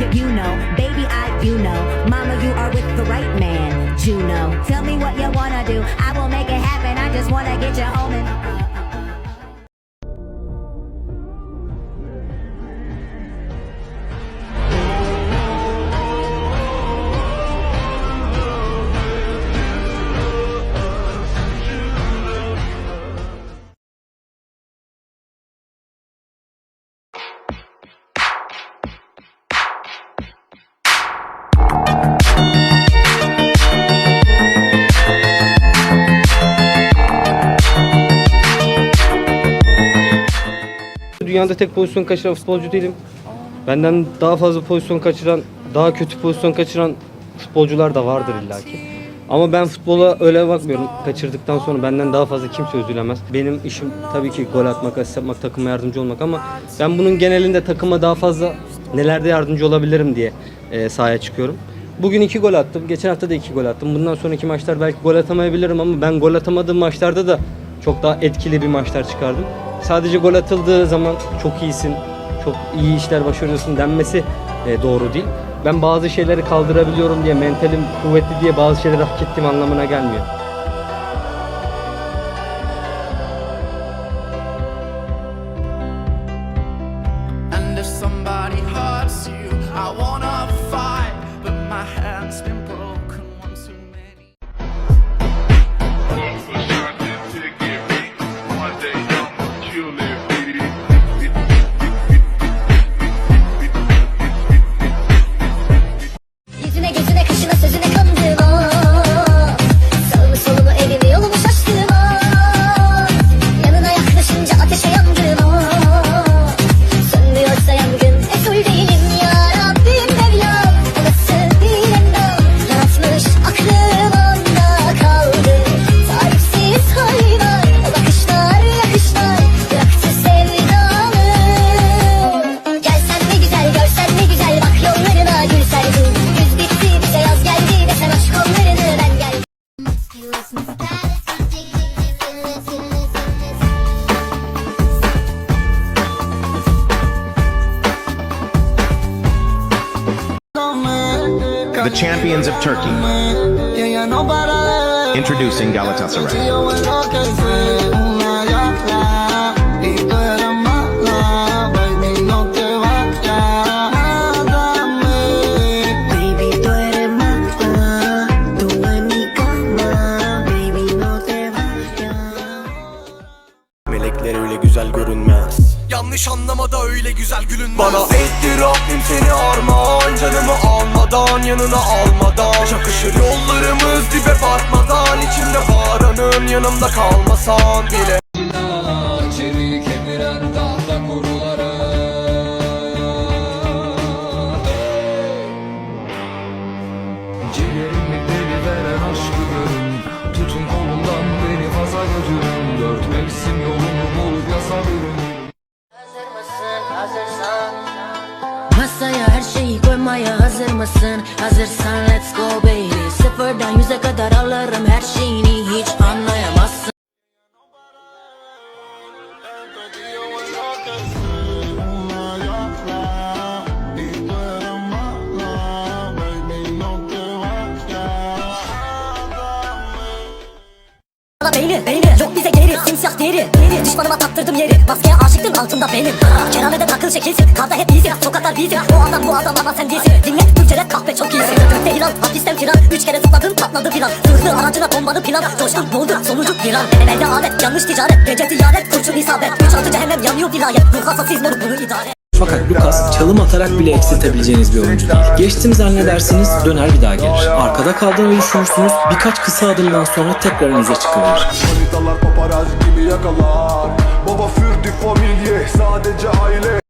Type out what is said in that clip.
y- you know, baby, I, you know, mama, you are with the right man, Juno. Tell me what you wanna do, I will make it happen. I just wanna get you home and. Dünyada tek pozisyon kaçıran futbolcu değilim. Benden daha fazla pozisyon kaçıran, daha kötü pozisyon kaçıran futbolcular da vardır illaki. Ama ben futbola öyle bakmıyorum. Kaçırdıktan sonra benden daha fazla kimse üzülemez. Benim işim tabii ki gol atmak, asist yapmak, takıma yardımcı olmak ama ben bunun genelinde takıma daha fazla nelerde yardımcı olabilirim diye e, sahaya çıkıyorum. Bugün iki gol attım. Geçen hafta da iki gol attım. Bundan sonraki maçlar belki gol atamayabilirim ama ben gol atamadığım maçlarda da çok daha etkili bir maçlar çıkardım. Sadece gol atıldığı zaman çok iyisin, çok iyi işler başarıyorsun denmesi e, doğru değil. Ben bazı şeyleri kaldırabiliyorum diye, mentalim kuvvetli diye bazı şeyleri hak ettiğim anlamına gelmiyor. Somebody hurts you, I wanna The champions of Turkey. Introducing Galatasaray. Güzel görünmez Yanlış anlamada öyle güzel gülünmez Bana etti Rabbim seni armağan yanına almadan Çakışır yollarımız dibe batmadan içimde bağıranın yanımda kalmasan bile her şeyi koymaya hazır mısın? Hazırsan let's go baby. Sıfırdan yüze kadar alırım her şeyini hiç anlayamazsın Bana beyni, beyni. Yok bize geri, simsiyah deri. Deri, düşmanıma taktırdım yeri. Maskeye aşıktın altında benim. Keramede takıl şekilsin Karda hep iyisin, sokaklar bizi O adam bu adam ama sen değilsin. Dinle, Türkçe rap kahpe çok iyisin. Gökte ilan, hapisten filan. Üç kere zıpladın, patladı filan. Zırhlı aracına bombalı plan. Coşkun doldu, sonucu viran Elde alet, yanlış ticaret. Gece ticaret, kurşun isabet. Üç altı cehennem yanıyor vilayet. Kafasız moruk bunu idare Fakat Lucas çalım atarak bile eksiltebileceğiniz bir oyuncu değil. Geçtim zannedersiniz döner bir daha gelir. Arkada kaldığını düşünürsünüz birkaç kısa adımdan sonra tekrar önünüze çıkıverir. Baba für die Familie sadece aile